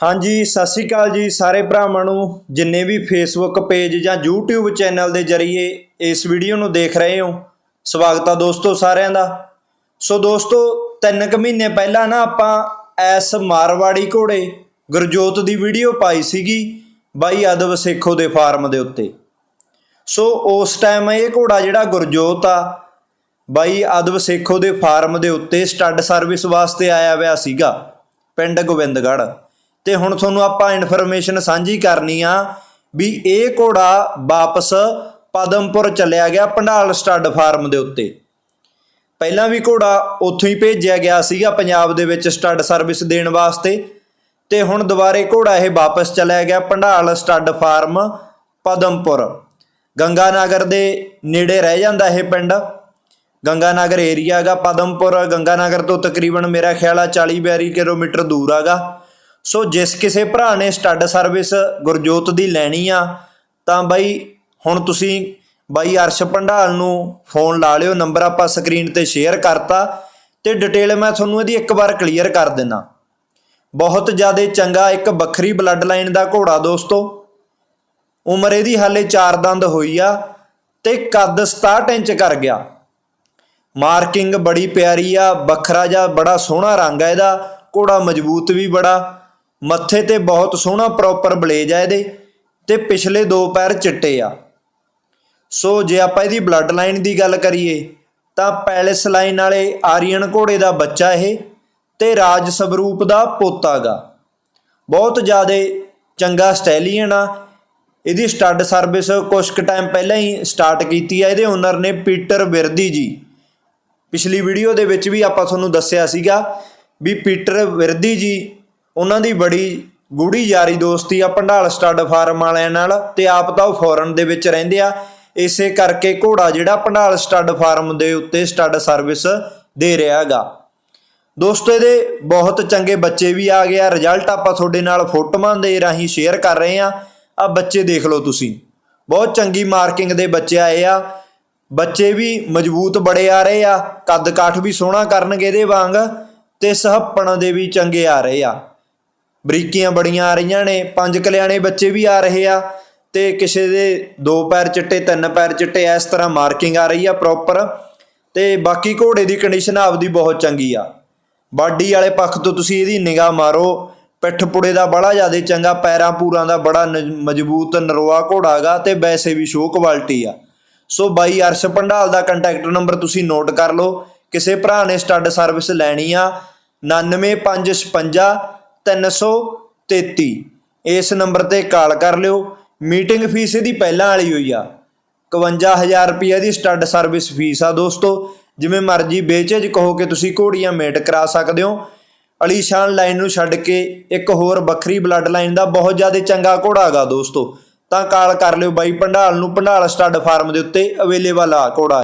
ਹਾਂਜੀ, ਸਤਿ ਸ਼੍ਰੀ ਅਕਾਲ ਜੀ ਸਾਰੇ ਭਰਾਵਾਂ ਨੂੰ। ਜਿੰਨੇ ਵੀ ਫੇਸਬੁੱਕ ਪੇਜ ਜਾਂ YouTube ਚੈਨਲ ਦੇ ਜ਼ਰੀਏ ਇਸ ਵੀਡੀਓ ਨੂੰ ਦੇਖ ਰਹੇ ਹੋ, ਸਵਾਗਤ ਆ ਦੋਸਤੋ ਸਾਰਿਆਂ ਦਾ। ਸੋ ਦੋਸਤੋ, ਤਿੰਨ ਕੁ ਮਹੀਨੇ ਪਹਿਲਾਂ ਨਾ ਆਪਾਂ ਐਸ ਮਾਰਵਾੜੀ ਘੋੜੇ ਗੁਰਜੋਤ ਦੀ ਵੀਡੀਓ ਪਾਈ ਸੀਗੀ ਬਾਈ ਅਦਬ ਸੇਖੋ ਦੇ ਫਾਰਮ ਦੇ ਉੱਤੇ। ਸੋ ਉਸ ਟਾਈਮ ਇਹ ਘੋੜਾ ਜਿਹੜਾ ਗੁਰਜੋਤ ਆ, ਬਾਈ ਅਦਬ ਸੇਖੋ ਦੇ ਫਾਰਮ ਦੇ ਉੱਤੇ ਸਟੱਡ ਸਰਵਿਸ ਵਾਸਤੇ ਆਇਆ ਹੋਇਆ ਸੀਗਾ, ਪਿੰਡ ਗੋਬਿੰਦਗੜ੍ਹ। ਤੇ ਹੁਣ ਤੁਹਾਨੂੰ ਆਪਾਂ ਇਨਫੋਰਮੇਸ਼ਨ ਸਾਂਝੀ ਕਰਨੀ ਆ ਵੀ ਇਹ ਘੋੜਾ ਵਾਪਸ ਪਦਮਪੁਰ ਚੱਲਿਆ ਗਿਆ ਪੰਡਾਲ ਸਟੱਡ ਫਾਰਮ ਦੇ ਉੱਤੇ। ਪਹਿਲਾਂ ਵੀ ਘੋੜਾ ਉੱਥੋਂ ਹੀ ਭੇਜਿਆ ਗਿਆ ਸੀਗਾ ਪੰਜਾਬ ਦੇ ਵਿੱਚ ਸਟੱਡ ਸਰਵਿਸ ਦੇਣ ਵਾਸਤੇ ਤੇ ਹੁਣ ਦੁਬਾਰੇ ਘੋੜਾ ਇਹ ਵਾਪਸ ਚਲਿਆ ਗਿਆ ਪੰਡਾਲ ਸਟੱਡ ਫਾਰਮ ਪਦਮਪੁਰ। ਗੰਗਾਨਗਰ ਦੇ ਨੇੜੇ ਰਹਿ ਜਾਂਦਾ ਇਹ ਪਿੰਡ। ਗੰਗਾਨਗਰ ਏਰੀਆ ਹੈਗਾ ਪਦਮਪੁਰ। ਗੰਗਾਨਗਰ ਤੋਂ ਤਕਰੀਬਨ ਮੇਰਾ ਖਿਆਲ ਆ 40 42 ਕਿਲੋਮੀਟਰ ਦੂਰ ਹੈਗਾ। ਸੋ ਜਿਸ ਕਿਸੇ ਭਰਾ ਨੇ ਸਟੱਡ ਸਰਵਿਸ ਗੁਰਜੋਤ ਦੀ ਲੈਣੀ ਆ, ਤਾਂ ਬਾਈ ਹੁਣ ਤੁਸੀਂ ਬਾਈ ਅਰਸ਼ ਭੰਡਾਲ ਨੂੰ ਫੋਨ ਲਾ ਲਿਓ, ਨੰਬਰ ਆਪਾਂ ਸਕਰੀਨ ਤੇ ਸ਼ੇਅਰ ਕਰਤਾ ਤੇ ਡਿਟੇਲ ਮੈਂ ਤੁਹਾਨੂੰ ਇਹਦੀ ਇੱਕ ਵਾਰ ਕਲੀਅਰ ਕਰ ਦਿੰਦਾ ਬਹੁਤ ਜ਼ਿਆਦਾ ਚੰਗਾ ਇੱਕ ਵੱਖਰੀ ਬਲੱਡ ਲਾਈਨ ਦਾ ਘੋੜਾ ਦੋਸਤੋ। ਉਮਰ ਇਹਦੀ ਹਾਲੇ 4 ਦੰਦ ਹੋਈ ਆ ਤੇ ਕੱਦ 67 ਇੰਚ ਕਰ ਗਿਆ। ਮਾਰਕਿੰਗ ਬੜੀ ਪਿਆਰੀ ਆ, ਵੱਖਰਾ ਜਿਹਾ ਬੜਾ ਸੋਹਣਾ ਰੰਗ ਆ ਇਹਦਾ, ਘੋੜਾ ਮਜ਼ਬੂਤ ਵੀ ਬੜਾ। ਮੱਥੇ ਤੇ ਬਹੁਤ ਸੋਹਣਾ ਪ੍ਰੋਪਰ ਬਲੇਜ ਆ ਇਹਦੇ ਤੇ ਪਿਛਲੇ ਦੋ ਪੈਰ ਚਿੱਟੇ ਆ। ਸੋ ਜੇ ਆਪਾਂ ਇਹਦੀ ਬਲੱਡ ਲਾਈਨ ਦੀ ਗੱਲ ਕਰੀਏ ਤਾਂ ਪੈਲਸ ਲਾਈਨ ਵਾਲੇ ਆਰੀਅਨ ਘੋੜੇ ਦਾ ਬੱਚਾ ਇਹ ਤੇ ਰਾਜ ਸਵਰੂਪ ਦਾ ਪੋਤਾਗਾ ਬਹੁਤ ਜ਼ਿਆਦਾ ਚੰਗਾ ਸਟੈਲੀਅਨ ਆ। ਇਹਦੀ ਸਟੱਡ ਸਰਵਿਸ ਕੁਝ ਕੁ ਟਾਈਮ ਪਹਿਲਾਂ ਹੀ ਸਟਾਰਟ ਕੀਤੀ ਆ। ਇਹਦੇ ਓਨਰ ਨੇ ਪੀਟਰ ਵਿਰਦੀ ਜੀ। ਪਿਛਲੀ ਵੀਡੀਓ ਦੇ ਵਿੱਚ ਵੀ ਆਪਾਂ ਤੁਹਾਨੂੰ ਦੱਸਿਆ ਸੀਗਾ ਵੀ ਪੀਟਰ ਵਿਰਦੀ ਜੀ ਉਹਨਾਂ ਦੀ ਬੜੀ ਗੂੜੀ ਯਾਰੀ ਦੋਸਤੀ ਆ ਭੰਡਾਲ ਸਟੱਡ ਫਾਰਮ ਵਾਲਿਆਂ ਨਾਲ ਤੇ ਆਪ ਤਾਂ ਉਹ ਫੋਰਨ ਦੇ ਵਿੱਚ ਰਹਿੰਦੇ ਆ। ਇਸੇ ਕਰਕੇ ਘੋੜਾ ਜਿਹੜਾ ਭੰਡਾਲ ਸਟੱਡ ਫਾਰਮ ਦੇ ਉੱਤੇ ਸਟੱਡ ਸਰਵਿਸ ਦੇ ਰਿਹਾ ਹੈਗਾ ਦੋਸਤੋ, ਇਹਦੇ ਬਹੁਤ ਚੰਗੇ ਬੱਚੇ ਵੀ ਆ ਗਏ ਆ। ਰਿਜ਼ਲਟ ਆਪਾਂ ਤੁਹਾਡੇ ਨਾਲ ਫੋਟੋਆਂ ਦੇ ਰਾਹੀਂ ਸ਼ੇਅਰ ਕਰ ਰਹੇ ਆ। ਆ ਬੱਚੇ ਦੇਖ ਲਓ ਤੁਸੀਂ। ਬਹੁਤ ਚੰਗੀ ਮਾਰਕਿੰਗ ਦੇ ਬੱਚੇ ਆਏ ਆ। ਬੱਚੇ ਵੀ ਮਜ਼ਬੂਤ ਬੜੇ ਆ ਰਹੇ ਆ। ਕੱਦ ਕਾਠ ਵੀ ਸੋਹਣਾ ਕਰਨਗੇ ਇਹਦੇ ਵਾਂਗ ਤੇ ਸਹੱਪਣ ਦੇ ਵੀ ਚੰਗੇ ਆ ਰਹੇ ਆ। ਬਰੀਕੀਆਂ ਬੜੀਆਂ ਆ ਰਹੀਆਂ ਨੇ, ਪੰਜ ਕਲਿਆਣੇ ਬੱਚੇ ਵੀ ਆ ਰਹੇ ਆ ਤੇ ਕਿਸੇ ਦੇ ਦੋ ਪੈਰ ਚਿੱਟੇ, ਤਿੰਨ ਪੈਰ ਚਿੱਟੇ, ਇਸ ਤਰ੍ਹਾਂ ਮਾਰਕਿੰਗ ਆ ਰਹੀ ਆ ਪ੍ਰੋਪਰ ਤੇ ਬਾਕੀ ਘੋੜੇ ਦੀ ਕੰਡੀਸ਼ਨ ਆਪਦੀ ਬਹੁਤ ਚੰਗੀ ਆ। ਬਾਡੀ ਵਾਲੇ ਪੱਖ ਤੋਂ ਤੁਸੀਂ ਇਹਦੀ ਨਿਗਾਹ ਮਾਰੋ, ਪਿੱਠ ਪੁੜੇ ਦਾ ਬੜਾ ਜ਼ਿਆਦਾ ਚੰਗਾ, ਪੈਰਾਂ ਪੂਰਾਂ ਦਾ ਬੜਾ ਨ- ਮਜ਼ਬੂਤ, ਨਰੋਆ ਘੋੜਾ ਹੈਗਾ ਤੇ ਵੈਸੇ ਵੀ ਸ਼ੋਅ ਕੁਆਲਿਟੀ ਆ। ਸੋ ਬਾਈ ਅਰਸ਼ ਪੰਡਾਲ ਦਾ ਕੰਟੈਕਟ ਨੰਬਰ ਤੁਸੀਂ ਨੋਟ ਕਰ ਲਓ, ਕਿਸੇ ਭਰਾ ਨੇ ਸਟੱਡ ਸਰਵਿਸ ਲੈਣੀ ਆ 99556 333 ਇਸ ਨੰਬਰ ਤੇ ਕਾਲ ਕਰ ਲਿਓ। ਮੀਟਿੰਗ ਫੀਸ ਇਹਦੀ ਪਹਿਲਾਂ ਵਾਲੀ ਹੋਈ ਆ। 51000 ਰੁਪਏ ਦੀ ਸਟੱਡ ਸਰਵਿਸ ਫੀਸ ਆ ਦੋਸਤੋ। ਜਿਵੇਂ ਮਰਜ਼ੀ ਬੇਚੇਜ ਕਹੋ ਕਿ ਤੁਸੀਂ ਘੋੜੀਆਂ ਮੇਟ ਕਰਾ ਸਕਦੇ ਹੋ। ਅਲੀਸ਼ਾਨ ਲਾਈਨ ਨੂੰ ਛੱਡ ਕੇ ਇੱਕ ਹੋਰ ਵੱਖਰੀ ਬਲੱਡ ਲਾਈਨ ਦਾ ਬਹੁਤ ਜ਼ਿਆਦਾ ਚੰਗਾ ਘੋੜਾ ਹੈਗਾ ਦੋਸਤੋ। ਤਾਂ ਕਾਲ ਕਰ ਲਿਓ ਬਾਈ ਭੰਡਾਲ ਨੂੰ। ਭੰਡਾਲ ਸਟੱਡ ਫਾਰਮ ਦੇ ਉੱਤੇ ਅਵੇਲੇਬਲ ਆ ਘੋੜਾ।